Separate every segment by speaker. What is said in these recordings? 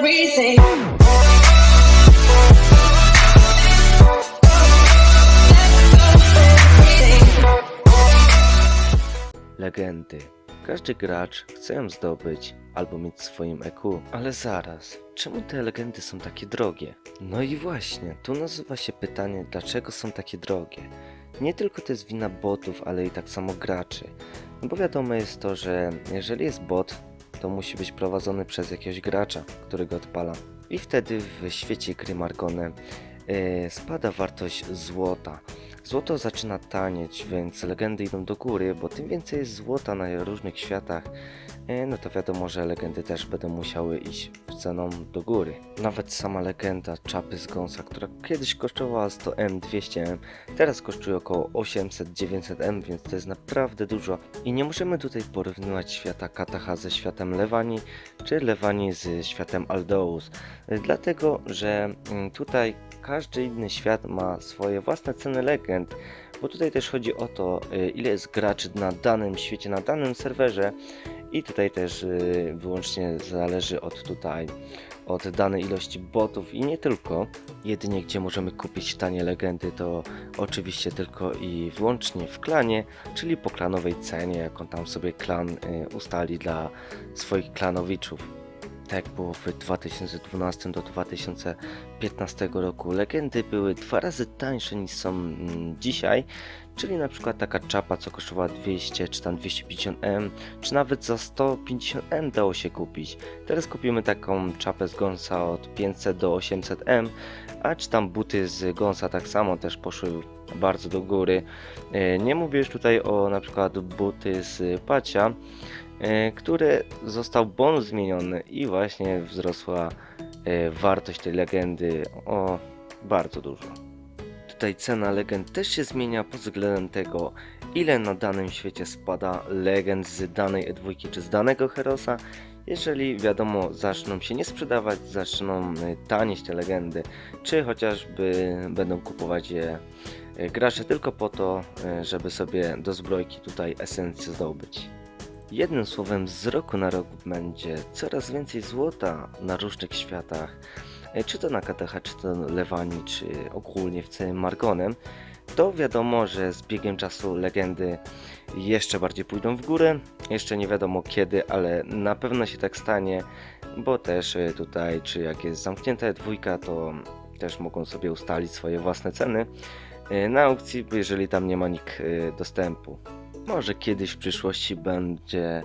Speaker 1: everything.
Speaker 2: Legendy. Każdy gracz chce ją zdobyć albo mieć w swoim EQ. Ale zaraz, czemu te legendy są takie drogie? No i właśnie, tu nazywa się pytanie, dlaczego są takie drogie. Nie tylko to jest wina botów, ale i tak samo graczy. No bo wiadomo jest to, że jeżeli jest bot, to musi być prowadzony przez jakiegoś gracza, który go odpala. I wtedy w świecie gry Margone e, spada wartość złota. Złoto zaczyna tanieć, więc legendy idą do góry, bo tym więcej jest złota na różnych światach, e, no to wiadomo, że legendy też będą musiały iść w ceną do góry. Nawet sama legenda czapy z gąsa, która kiedyś kosztowała 100M, 200M, teraz kosztuje około 800-900M, więc to jest naprawdę dużo. I nie możemy tutaj porównywać świata Kataha ze światem Lewani, czy Lewani z światem Aldeus, dlatego że mm, tutaj każdy inny świat ma swoje własne ceny legend, bo tutaj też chodzi o to, y, ile jest graczy na danym świecie, na danym serwerze i tutaj też y, wyłącznie zależy od tutaj, od danej ilości botów i nie tylko. Jedynie gdzie możemy kupić tanie legendy to oczywiście tylko i wyłącznie w klanie, czyli po klanowej cenie, jaką tam sobie klan y, ustali dla swoich klanowiczów. Tak jak było w 2012 do 2015 roku. Legendy były dwa razy tańsze niż są mm, dzisiaj, czyli na przykład taka czapa, co kosztowała 200 czy tam 250M, czy nawet za 150M dało się kupić. Teraz kupimy taką czapę z gąsa od 500 do 800M, a czy tam buty z gąsa tak samo też poszły bardzo do góry. E, Nie mówię już tutaj o na przykład buty z pacia, e, które został bonus zmieniony i właśnie wzrosła e, wartość tej legendy o bardzo dużo. Tutaj cena legend też się zmienia pod względem tego, ile na danym świecie spada legend z danej E2 czy z danego Herosa. Jeżeli wiadomo, zaczną się nie sprzedawać, zaczną e, tanieść te legendy, czy chociażby będą kupować je gracze tylko po to, żeby sobie do zbrojki tutaj esencję zdobyć. Jednym słowem, z roku na rok będzie coraz więcej złota na różnych światach, e, czy to na KTH, czy to Lewani, czy ogólnie w całym Margonem. To wiadomo, że z biegiem czasu legendy jeszcze bardziej pójdą w górę. Jeszcze nie wiadomo kiedy, ale na pewno się tak stanie, bo też e, tutaj, czy jak jest zamknięta dwójka, to też mogą sobie ustalić swoje własne ceny e, na aukcji, jeżeli tam nie ma nikt dostępu. Może kiedyś w przyszłości będzie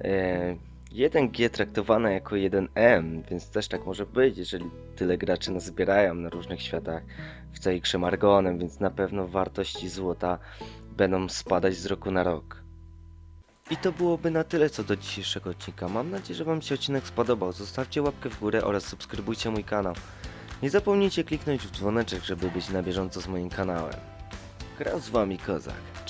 Speaker 2: e, 1G traktowane jako 1M, więc też tak może być, jeżeli tyle graczy nazbierają na różnych światach w całej grze Margonem, więc na pewno wartości złota będą spadać z roku na rok. I to byłoby na tyle co do dzisiejszego odcinka. Mam nadzieję, że Wam się odcinek spodobał. Zostawcie łapkę w górę oraz subskrybujcie mój kanał. Nie zapomnijcie kliknąć w dzwoneczek, żeby być na bieżąco z moim kanałem. Grał z Wami Kozak.